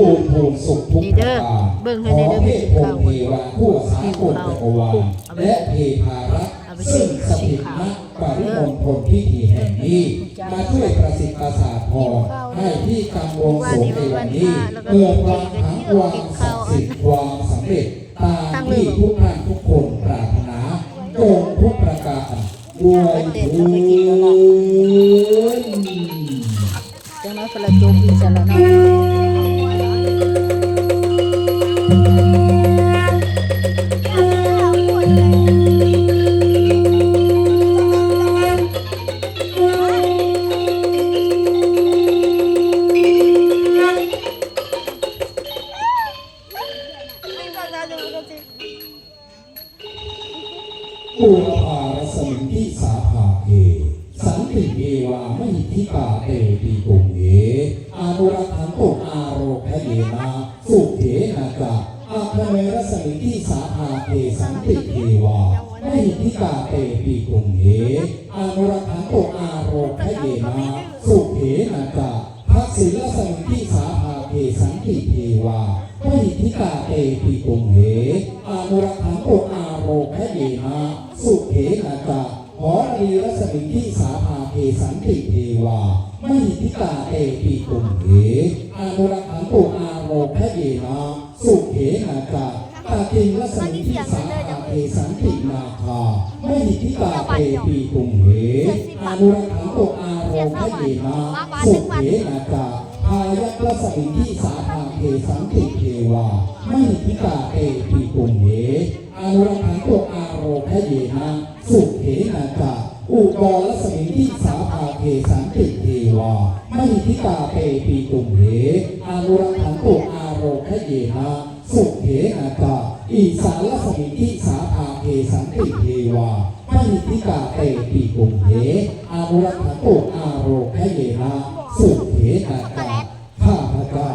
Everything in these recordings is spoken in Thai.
บูรณ์ภูมิสุขทุกนี่ปเด้ระอการเบิ่งให้ขอได้เด้อเทพี่พพรข้าวหมเทวาผู้สากลจักรวาลและเทพารักษ์ซึ่งสถิตณปริมณฑลพิธีแห่งนี้ มาช่วยประสิทธิ์ประสาทพรให้ที่กำวงสงฆ์ในวันนี้เกิดความหังวางศักดิ์สิทธิ์ความสำเร็จตามที่ทุกท่านทุกคนปรารถนาจงทุกประการด้วยเถิดจังน้อยเพิ่นละจบอีกซะแล้วเนาะ วาไม่ทิกาเตปีกุงเออานุรักขันโตอาโรคเยนาสุเขนาจาอาคเนรสมิที่สาภาเอสันติเอวาไม่ทิกาเตปีกุงเออานุรักขันโตอาโรคเยนาสุเขนาจาพักศิลสมิที่สาภาเอสันติเทวาไม่ทิกาเตปีกุงเออานุรักขันโตอาโรคเยนาสุเขนาจา ขอรีรัศมีที่สาภาเพสันติเทวาไม่ทิกาเตปีตุมเหอานุรักขันตุอาโรคเยนาสุเขนาจาตาติงรัศมีที่สาภาเพสันตินาคาไม่ทิกาเตปีตุมเหอานุรักขันตุอาโรคเยนาสุเขนาจาพายักรัศมีที่สาภา เพสันติเทวาไม่ทิกาเตปีตุมเหอานุรักขันโตอาโรคเยนะสุเขนาจาอุกรลสมิงที่สาภาเพสันติเทวาไม่ทิกาเปปีตุมเหอานุรักขันโตอาโรคเยนะสุเขนาจาอีสานลสมิงที่สาภาเพสันติเทวาไม่ทิกาเปปีตุมเหอานุรักขันโตอาโรคเยนะสุเขนาจาพระเจ้า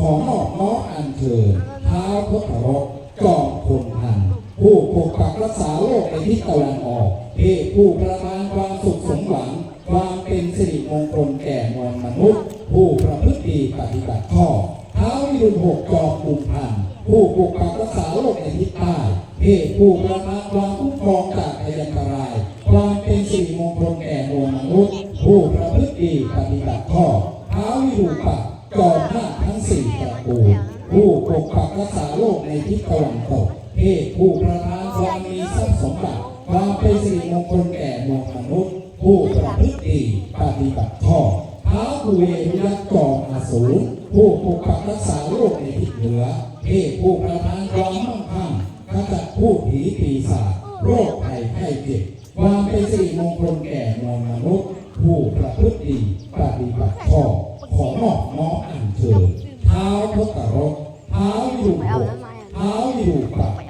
ขอนอบน้อมอัญเชิญเท้าพระรก จอมพลทัน ผู้ปกปักรักษาโลกใน ทิศตะวันออก เพศผู้ประทานความสุขสมหวัง ความเป็นสิริมงคลแก่มวลมนุษย์ ผู้ประพฤติดีปฏิบัติชอเท้าวิรุณหกจอมกุมพันผู้ปกปักรักษาโลกในทิศใต้เพศผู้ประทานความคุ้มครองจากพยันตราย ความเป็นสิริมงคลแก่มวลมนุษย์ ผู้ประพฤติดีปฏิบัติชอเท้าวิรุปักจอมหน้าทั้งสี่ตระกูลผู้ปกปักรักษาโลกในทิศตะวันตก เพผู้ประทานความมีทรัพย์สมบัติความเป็นสิริมงคลแก่มวลมนุษย์ ผู้ประพฤติดีปฏิบัติชอบท้าวกุเวรยักษ์จอมอสูรผู้ปกปักรักษาโลกในทิศเหนือเพผู้ประทานความมั่งคั่งขจัดผู้ผีปีศาจโรคภัยไข้เจ็บความเป็นสิริมงคลแก่มวลมนุษย์ ผู้ประพฤติดีปฏิบัติชอบขอนอบน้อมอัญเชิญเท้าพระตรกเท้าวิรุณหกเท้าวิรุณปัก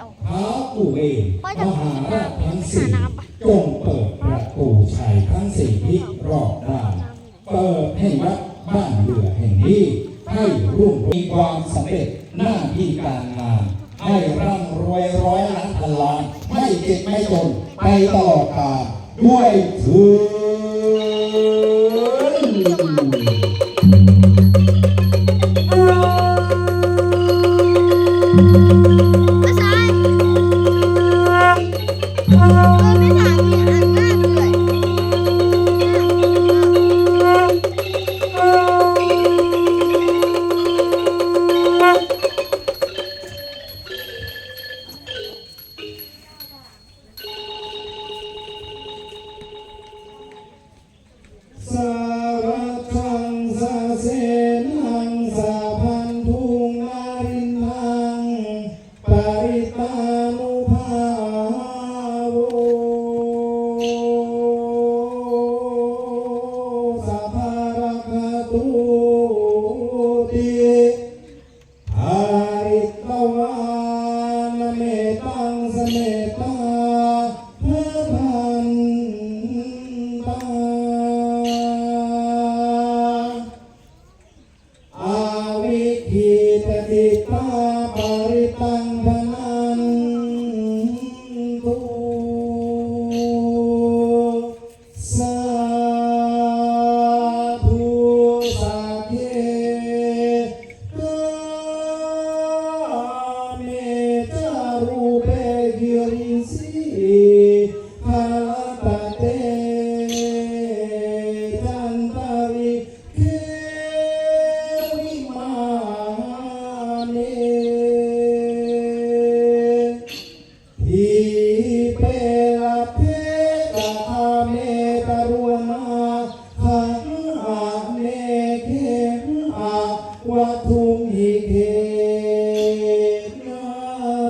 กุเวนมหาราชทั้งสี่จงเปิดประตูชัยทั้งสี่ทิศรอบด้านเปิดให้วัดบ้านเรือแห่งนี้ ให้รุ่งมีความสำเร็จหน้าที่การงาน ให้ร่ำรวยร้อยล้านพันล้านไม่เจ็บไม่จนไปตลอดกาลด้วยเถิด Senhor.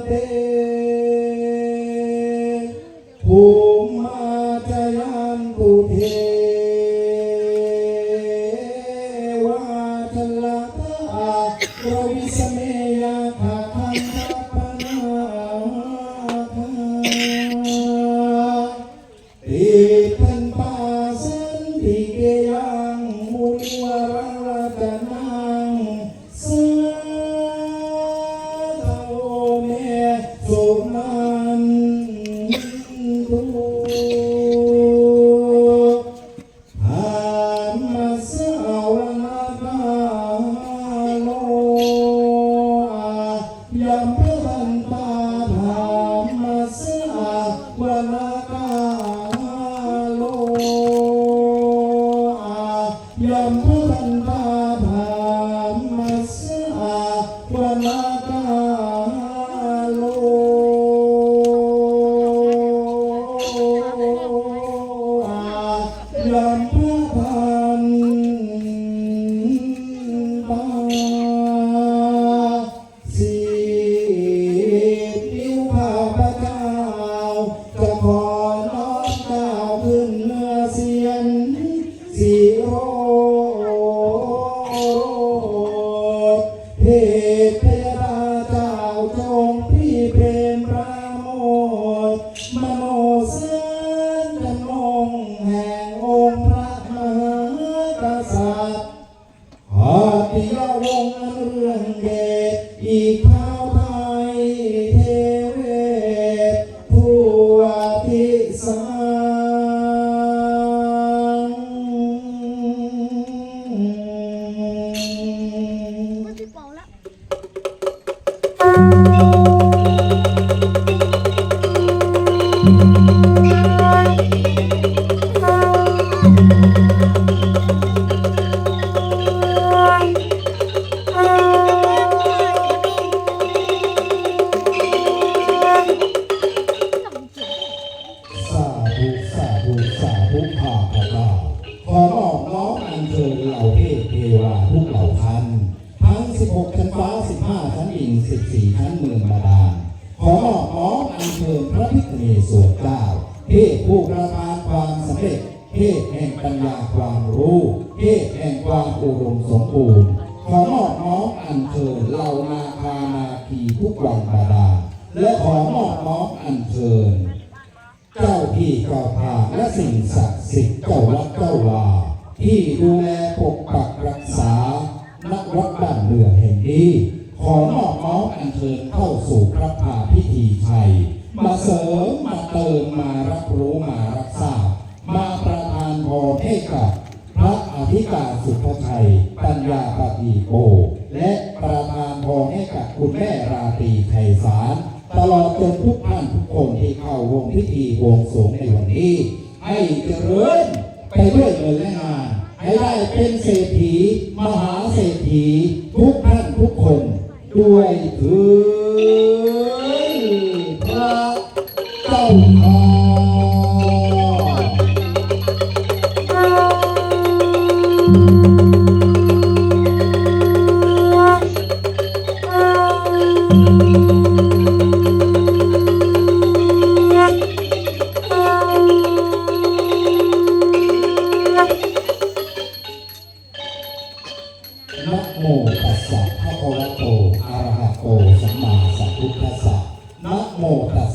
เดิน14ชั้นเมืองบาดาลขอมอบน้อมอัญเชิญพระพิฆเนศวรเจ้าเทพผู้ประทานความสำเร็จเทพแห่งปัญญาความรู้เทพแห่งความอุดมสมบูรณ์ขอมอบน้อมอัญเชิญเหล่านาคานาคีทุกวันบาดาลและขอมอบน้อมอัญเชิญ เจ้าที่เจ้าทาและสิ่งศักดิ์สิทธิ์เจ้าวัดเจ้าวาที่ดูแลปกปักรักษานักวัดบ้านเรือแห่งนี้ ขอนอบน้อมอัญเชิญเข้าสู่พระพาพิธีชัย มาเสริมมาเติมมารับรู้มารับทราบมาประทานพรให้กับพระอธิการสุภชัย ปัญญาปฏิโกและประทานพรให้กับคุณแม่ราตรีไทยสารตลอดจนทุกท่านทุกคนที่เข้าร่วมพิธีวงสวงในวันนี้ ให้เจริญไปด้วยเงินและงานให้ได้เป็นเศรษฐี มหาเศรษฐีทุก ด้วยถือ น